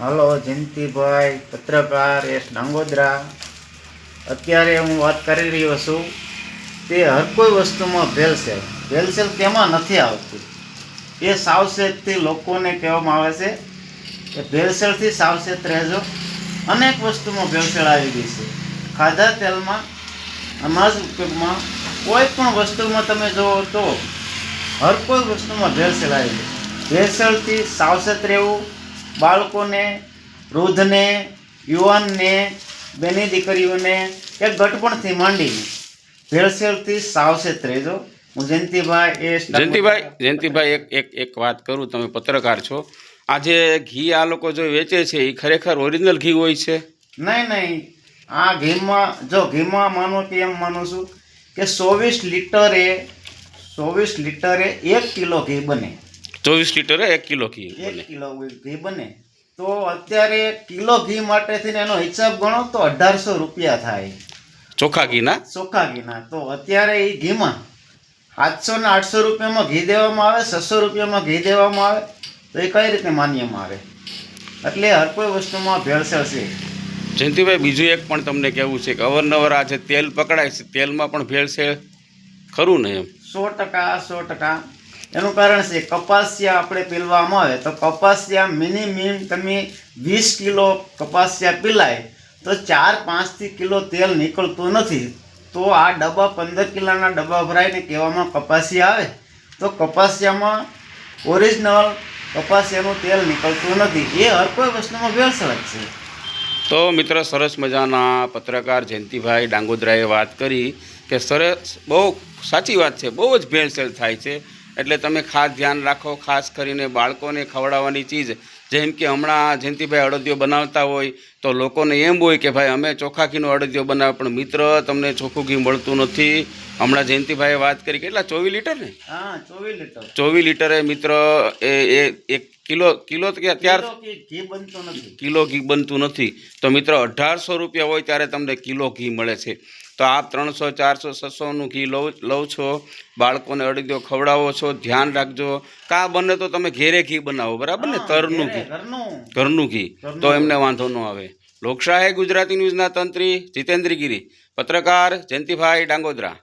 Hello, Jayantibhai, પત્રકાર S ડાંગોદરા. અત્યારે હું વાત કરી રહ્યો છું, તે હર કોઈ વસ્તુમાં ભેલસેલ ભેલસેલ તેમાં નથી આવતી. એ સાવચેતથી લોકોને કહેવામાં આવે છે કે ભેળસેળથી સાવચેત રહેજો. અનેક વસ્તુમાં ભેળસેળ આવી ગઈ છે. ખાધા તેલમાં, અનાજ ઉપયોગમાં, કોઈ પણ વસ્તુમાં તમે જુઓ તો હર કોઈ વસ્તુમાં ભેળસેળ આવી ગઈ. ભેળસેળથી સાવચેત રહેવું બાળકોને વૃદ્ધને યુવાનને બેની દીકરીઓને કે ગટપણથી માંડીને ભેળસેળથી સાવચેત રહેજો. હું જયંતિભાઈ એ જયંતિભાઈ જયંતિભાઈ એક એક એક વાત કરું તમે પત્રકાર છો. આજે ઘી આ લોકો જો વેચે છે એ ખરેખર ઓરિજિનલ ઘી હોય છે? નહીં નહીં. આ ઘીમાં જો ઘીમાં માનો કે એમ માનું છું કે ચોવીસ લીટરે ચોવીસ લીટરે એક કિલો ઘી બને. ચોવીસ લીટરે એક કિલો ઘી એક બને. કિલો ઘી બને. તો અત્યારે કિલો ઘી માટેથી એનો હિસાબ ગણો તો અઢારસો રૂપિયા થાય. ચોખા ઘીના? ચોખા ઘીના. તો અત્યારે એ ઘીમાં સાતસો ને આઠસો રૂપિયામાં ઘી દેવામાં આવે છસો રૂપિયામાં ઘી દેવામાં આવે. તો એ કઈ રીતે માન્યમાં આવે? એટલે હર કોઈ વસ્તુમાં ભેળસેળ છે. જયંતિભાઈ બીજું એક પણ તમને કહેવું છે કે અવારનવાર આ જે તેલ પકડાય છે તેલમાં પણ ભેળસેળ ખરું ને એમ? સો ટકા સો ટકા. એનું કારણ છે, કપાસિયા આપણે પીલવામાં આવે તો કપાસિયા મિનિમમ તમે વીસ કિલો કપાસિયા પીલાય તો ચાર પાંચથી કિલો તેલ નીકળતું નથી. તો આ ડબ્બા પંદર કિલોના ડબ્બા ભરાઈને કહેવામાં કપાસિયા આવે. તો કપાસિયામાં ઓરિજિનલ કપાસિયાનું તેલ નીકળતું નથી. એ હર કોઈ વસ્તુમાં ભેળસેળ છે. તો મિત્ર, સરસ મજાના પત્રકાર જયંતિભાઈ ડાંગોદરાએ વાત કરી કે સરસ, બહુ સાચી વાત છે, બહુ જ ભેળસેળ થાય છે. એટલે તમે ખાસ ધ્યાન રાખો, ખાસ કરીને બાળકોને ખવડાવવાની ચીજ. જેમ કે હમણાં જયંતિભાઈ અડદિયો બનાવતા હોય તો લોકોને એમ હોય કે ભાઈ અમે ચોખા ઘીનો અડદિયો બનાવે પણ મિત્ર તમને ચોખ્ખું ઘી મળતું નથી. હમણાં જયંતિભાઈએ વાત કરી કેટલા ચોવીસ લીટર ને? ચોવીસ લીટર. મિત્ર એ એ એક કિલો કિલો તો કે ત્યાર કિલો ઘી બનતું નથી. તો મિત્ર અઢારસો રૂપિયા હોય ત્યારે તમને કિલો ઘી મળે છે. તો આપ ત્રણસો ચારસો છસોનું ઘી લો લઉં છો. બાળકોને અડદિયો ખવડાવો છો. ધ્યાન રાખજો. કા બને તો તમે ઘેરે ઘી બનાવો બરાબર ને? તરનું ઘી. ઘરનું. ઘી. તો એમને વાંધો ન આવે. લોકશાહી ગુજરાતી ન્યૂઝના તંત્રી જીતેન્દ્રગીરી પત્રકાર જયંતિભાઈ ડાંગોદરા.